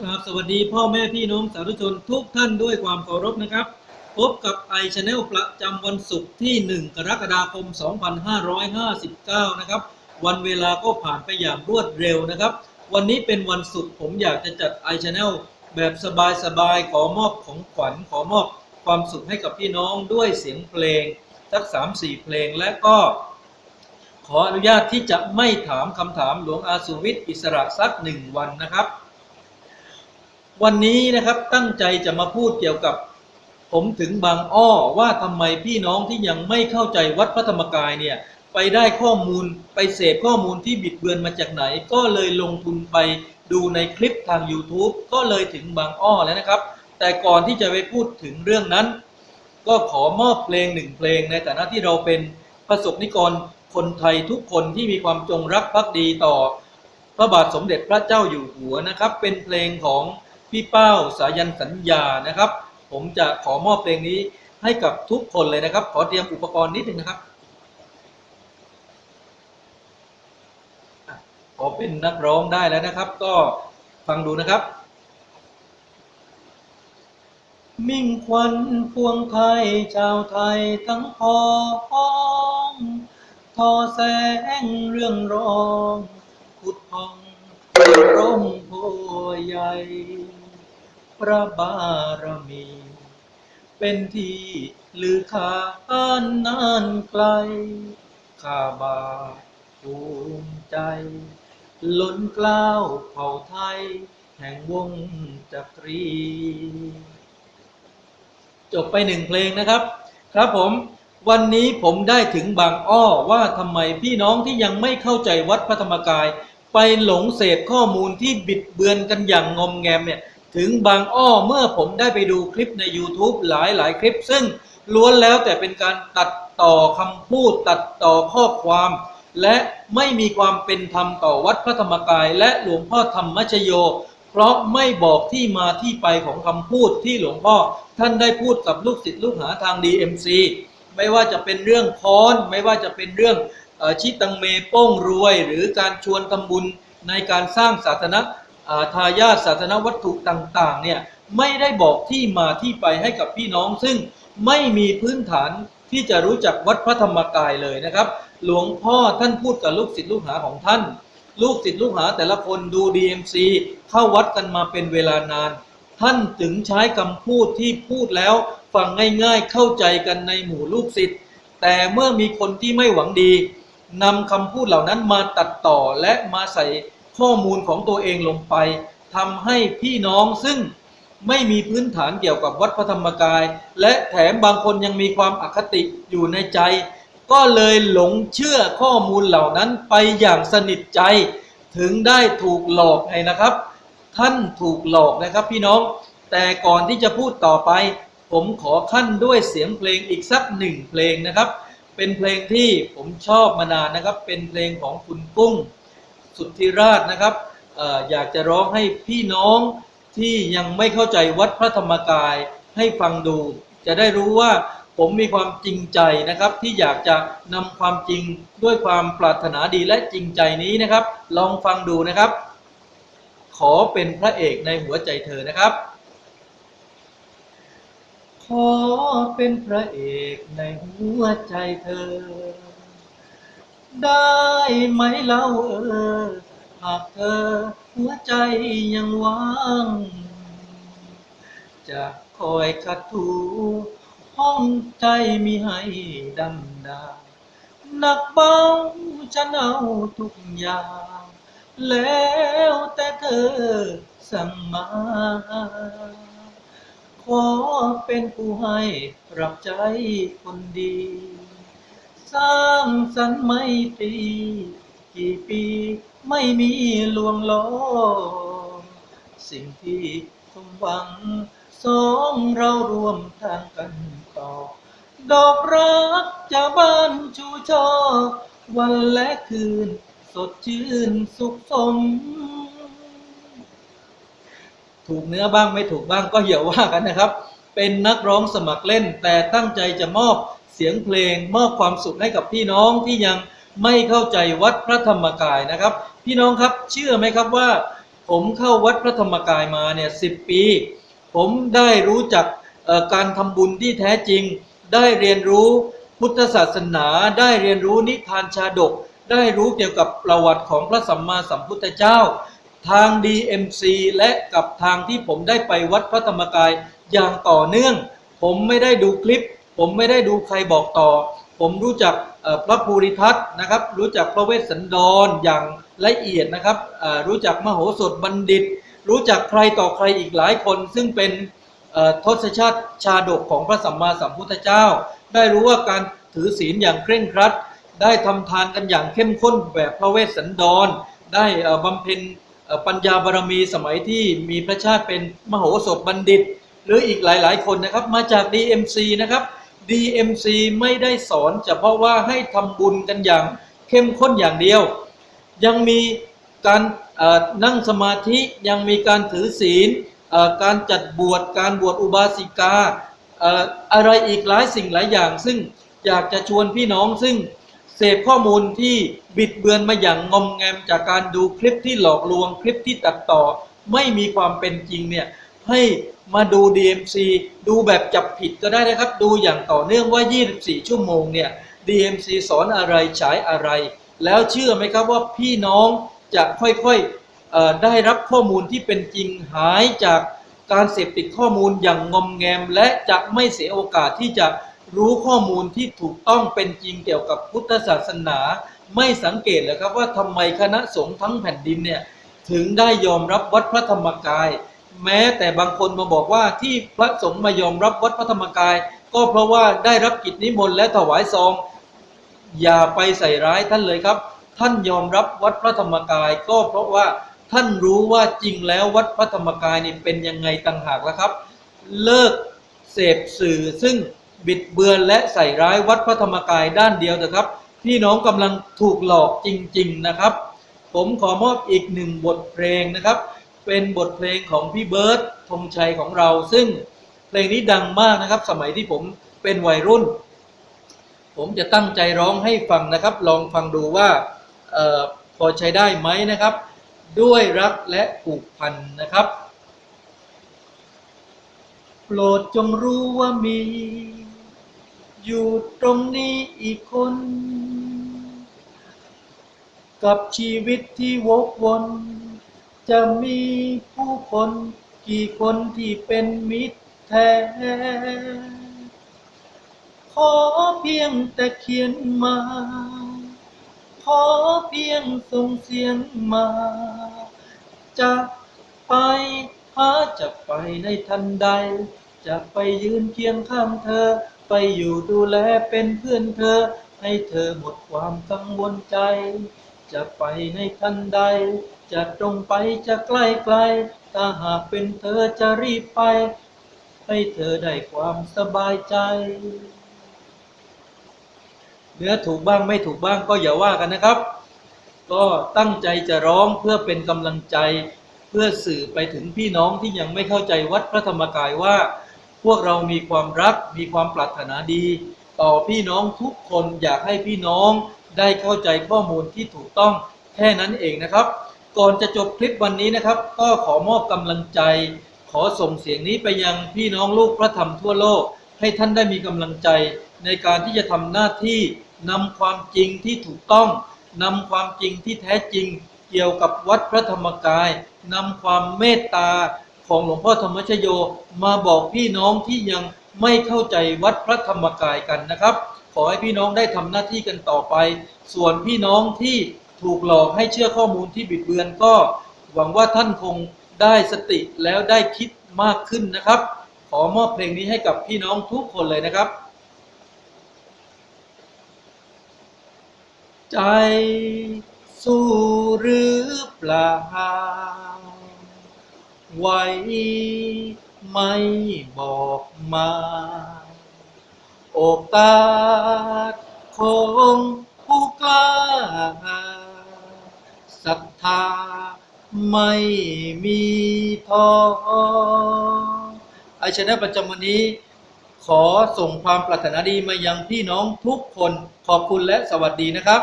ครับสวัสดีพ่อแม่พี่น้องสาธุชนทุกท่านด้วยความเคารพนะครับ พบกับไอชาแนลประจำวันศุกร์ที่ 1 กรกฎาคม 2559 นะครับ วันเวลาก็ผ่านไปอย่างรวดเร็วนะครับ วันนี้เป็นวันศุกร์ผมอยากจะจัดไอชาแนลแบบสบายๆ ขอมอบของขวัญขอมอบความสุขให้กับพี่น้องด้วยเสียงเพลง สัก 3-4 เพลงและก็ขออนุญาตที่จะไม่ถามคำถามหลวงอาสุวิทย์อิสระสักหนึ่งวันนะครับ วันนี้นะครับตั้งใจจะมาพูดเกี่ยวกับ ผมถึงบางอ้อว่าทำไมพี่น้องที่ยังไม่เข้าใจวัดพระธรรมกายเนี่ยไปได้ข้อมูลไปเสพข้อมูลที่บิดเบือนมาจากไหน ก็เลยลงทุนไปดูในคลิปทาง YouTube ก็เลยถึงบางอ้อแล้วนะครับ แต่ก่อนที่จะไปพูดถึงเรื่องนั้น ก็ขอมอบเพลงหนึ่งเพลงในฐานะที่เราเป็นประสบนิกรคนไทยทุกคนที่มีความจงรักภักดีต่อ พระบาทสมเด็จพระเจ้าอยู่หัวนะครับ เป็นเพลงของ พี่เป้าสายันสัญญานะครับ ผมจะขอมอบเพลงนี้ให้กับทุกคนเลยนะครับ ขอเตรียมอุปกรณ์นิดนึงนะครับ ขอเป็นนักร้องได้แล้วนะครับ ก็ฟังดูนะครับ มิ่งควันพวงไทยชาวไทยทั้งพ้องทอแสงเรื่องรองขุดพองร่มโพใหญ่ พระบารมี เป็นที่ลือขานนานไกล ข้าบาภูมิใจ ล้นเกล้าวเผ่าไทย แห่งวงจักรี จบไปหนึ่งเพลงนะครับ ครับผมวันนี้ผมได้ถึงบางอ้อว่าทำไมพี่น้องที่ยังไม่เข้าใจวัดพระธรรมกาย ไปหลงเสพข้อมูลที่บิดเบือนกันอย่างงมแงมเนี่ย ถึงบางอ้อเมื่อผมได้ไปดูคลิปใน YouTube หลายหลายๆคลิป ซึ่งล้วนแล้วแต่เป็นการตัดต่อคำพูดตัดต่อข้อความ และไม่มีความเป็นธรรมต่อวัดพระธรรมกาย และหลวงพ่อธรรมชโย เพราะไม่บอกที่มาที่ไปของคำพูดที่หลวงพ่อท่านได้พูดกับลูกศิษย์ลูกหาทาง DMC ไม่ว่าจะเป็นเรื่องค้อน ไม่ว่าจะเป็นเรื่องอชิตังเมโป้งรวย หรือการชวนทำบุญในการสร้างศาสนา ทายาทศาสนวัตถุต่างๆเนี่ยไม่ได้บอกที่มาที่ไปให้กับพี่น้อง ซึ่งไม่มีพื้นฐานที่จะรู้จักวัดพระธรรมกายเลยนะครับ หลวงพ่อท่านพูดกับลูกศิษย์ลูกหาของท่าน ลูกศิษย์ลูกหาแต่ละคนดู DMC เข้าวัดกันมาเป็นเวลานาน ท่านถึงใช้คำพูดที่พูดแล้วฟังง่ายๆเข้าใจกันในหมู่ลูกศิษย์แต่เมื่อมีคนที่ไม่หวังดีนำคำพูดเหล่านั้นมาตัดต่อและมาใส่ ข้อมูลของตัวเองลงไปทำให้พี่น้องซึ่งไม่มีพื้นฐานเกี่ยวกับวัดพระธรรมกาย และแถมบางคนยังมีความอคติอยู่ในใจ ก็เลยหลงเชื่อข้อมูลเหล่านั้นไปอย่างสนิทใจ ถึงได้ถูกหลอกไงนะครับ ท่านถูกหลอกนะครับพี่น้อง แต่ก่อนที่จะพูดต่อไป ผมขอขั้นด้วยเสียงเพลงอีกสักหนึ่งเพลงนะครับ เป็นเพลงที่ผมชอบมานานนะครับ เป็นเพลงของคุณกุ้ง สุทธิราชนะครับออยากจะร้องให้พี่น้องที่ยังไม่เข้าใจวัดพระธรรมกายให้ฟังดู จะได้รู้ว่าผมมีความจริงใจนะครับ ที่อยากจะนำความจริงด้วยความปรารถนาดีและจริงใจนี้นะครับ ลองฟังดูนะครับ ขอเป็นพระเอกในหัวใจเธอนะครับ ขอเป็นพระเอกในหัวใจเธอ ได้ไหมเล่าเออหากเธอหัวใจยังว่างจะคอยขัดถูห้องใจมีให้ดำดาหนักเบาฉันเอาทุกอย่าง แล้วแต่เธอสั่งมา ขอเป็นผู้ให้รับใจคนดี สร้างสรรค์ไม่ตรีกี่ปีไม่มีลวงล้อสิ่งที่สมหวังสองเรารวมทางกันต่อ ดอกรักจะบานชูช่อวันและคืนสดชื่นสุขสม ถูกเนื้อบ้างไม่ถูกบ้างก็อย่าว่ากันนะครับ เป็นนักร้องสมัครเล่นแต่ตั้งใจจะมอบ สียงเพลงมอบความสุขให้กับพี่น้องที่ยังไม่เข้าใจวัดพระธรรมกายนะครับ พี่น้องครับเชื่อไหมครับว่า ผมเข้าวัดพระธรรมกายมาเนี่ยสิปี ผมได้รู้จักการทำบุญที่แท้จริง ได้เรียนรู้พุทธศาสนา ได้เรียนรู้นิทานชาดก ได้รู้เกี่ยวกับประวัติของพระสัมมาสัมพุทธเจ้า ทาง DMC และกับทางที่ผมได้ไปวัดพระธรรมกายอย่างต่อเนื่อง ผมไม่ได้ดูคลิป ผมไม่ได้ดูใครบอกต่อ ผมรู้จักพระภูริทัตน์นะครับ รู้จักพระเวสสันดรอย่างละเอียดนะครับรู้จักมโหสถบัณฑิต รู้จักใครต่อใครอีกหลายคน ซึ่งเป็นทศชาติชาดกของพระสัมมาสัมพุทธเจ้า ได้รู้ว่าการถือศีลอย่างเคร่งครัด ได้ทำทานกันอย่างเข้มข้นแบบพระเวสสันดร ได้เอ่อบำเพ็ญปัญญาบารมีสมัยที่มีพระชาติเป็นมโหสถบัณฑิต หรืออีกหลาย ๆ คนนะครับมาจาก DMC นะครับ DMC ไม่ได้สอนเฉพาะว่าให้ทำบุญกันอย่างเข้มข้นอย่างเดียว ยังมีการนั่งสมาธิยังมีการถือศีลการจัดบวชการบวชอุบาสิกาอะไรอีกหลายสิ่งหลายอย่าง ซึ่งอยากจะชวนพี่น้องซึ่งเสพข้อมูลที่บิดเบือนมาอย่างงมแงมจากการดูคลิปที่หลอกลวงคลิปที่ตัดต่อ ไม่มีความเป็นจริงเนี่ยให้ มาดู DMC ดูแบบจับผิดก็ได้นะครับ ดูอย่างต่อเนื่องว่า 24 ชั่วโมงเนี่ย DMC สอนอะไรฉายอะไร แล้วเชื่อไหมครับว่าพี่น้องจะค่อยๆได้รับข้อมูลที่เป็นจริงหายจากการเสพติดข้อมูลอย่างงอมแงม และจะไม่เสียโอกาสที่จะรู้ข้อมูลที่ถูกต้องเป็นจริงเกี่ยวกับพุทธศาสนา ไม่สังเกตเลยครับว่าทำไมคณะสงฆ์ทั้งแผ่นดินเนี่ยถึงได้ยอมรับวัดพระธรรมกาย แม้แต่บางคนมาบอกว่าที่พระสงฆ์มายอมรับวัดพระธรรมกาย ก็เพราะว่าได้รับกิจนิมนต์และถวายซอง อย่าไปใส่ร้ายท่านเลยครับ ท่านยอมรับวัดพระธรรมกาย ก็เพราะว่าท่านรู้ว่าจริงแล้ววัดพระธรรมกายนี่เป็นยังไงต่างหากแล้วครับ เลิกเสพสื่อซึ่งบิดเบือนและใส่ร้ายวัดพระธรรมกายด้านเดียวเถอะครับ พี่น้องกำลังถูกหลอกจริง ๆนะครับ ผมขอมอบอีกหนึ่งบทเพลงนะครับ เป็นบทเพลงของพี่เบิร์ตธงชัยของเรา ซึ่งเพลงนี้ดังมากนะครับ สมัยที่ผมเป็นวัยรุ่น ผมจะตั้งใจร้องให้ฟังนะครับ ลองฟังดูว่าออพอใช้ได้ไหมนะครับ ด้วยรักและผูกพันนะครับ โปรดจงรู้ว่ามี อยู่ตรงนี้อีกคน กับชีวิตที่วกวน จะมีผู้คนกี่คนที่เป็นมิตรแท้ ขอเพียงแต่เขียนมา ขอเพียงส่งเสียงมา จะไปหาจะไปในทันใด จะไปยืนเคียงข้างเธอ ไปอยู่ดูแลเป็นเพื่อนเธอ ให้เธอหมดความกังวลใจ จะไปในทันใด จะตรงไปจะใกล้ไกล ถ้าหากเป็นเธอจะรีบไป ให้เธอได้ความสบายใจ เนื้อถูกบ้างไม่ถูกบ้างก็อย่าว่ากันนะครับ ก็ตั้งใจจะร้องเพื่อเป็นกำลังใจ เพื่อสื่อไปถึงพี่น้องที่ยังไม่เข้าใจวัดพระธรรมกายว่า พวกเรามีความรักมีความปรารถนาดี ต่อพี่น้องทุกคนอยากให้พี่น้อง ได้เข้าใจข้อมูลที่ถูกต้องแค่นั้นเองนะครับ ก่อนจะจบคลิปวันนี้นะครับ ก็ขอมอบกำลังใจ ขอส่งเสียงนี้ไปยังพี่น้องลูกพระธรรมทั่วโลก ให้ท่านได้มีกำลังใจ ในการที่จะทำหน้าที่นำความจริงที่ถูกต้องนำความจริงที่แท้จริง เกี่ยวกับวัดพระธรรมกายนำความเมตตาของหลวงพ่อธรรมชโยมาบอกพี่น้องที่ยังไม่เข้าใจวัดพระธรรมกายกันนะครับ ขอให้พี่น้องได้ทำหน้าที่กันต่อไป ส่วนพี่น้องที่ถูกหลอกให้เชื่อข้อมูลที่บิดเบือนก็ หวังว่าท่านคงได้สติแล้วได้คิดมากขึ้นนะครับ ขอมอบเพลงนี้ให้กับพี่น้องทุกคนเลยนะครับ ใจสู้หรือเปล่าไว้ไม่บอกมา โอกาสของผู้กล้าศรัทธาไม่มีท้อไอชนะประจำวันนี้ ขอส่งความปรารถนาดีมายังพี่น้องทุกคนขอบคุณและสวัสดีนะครับ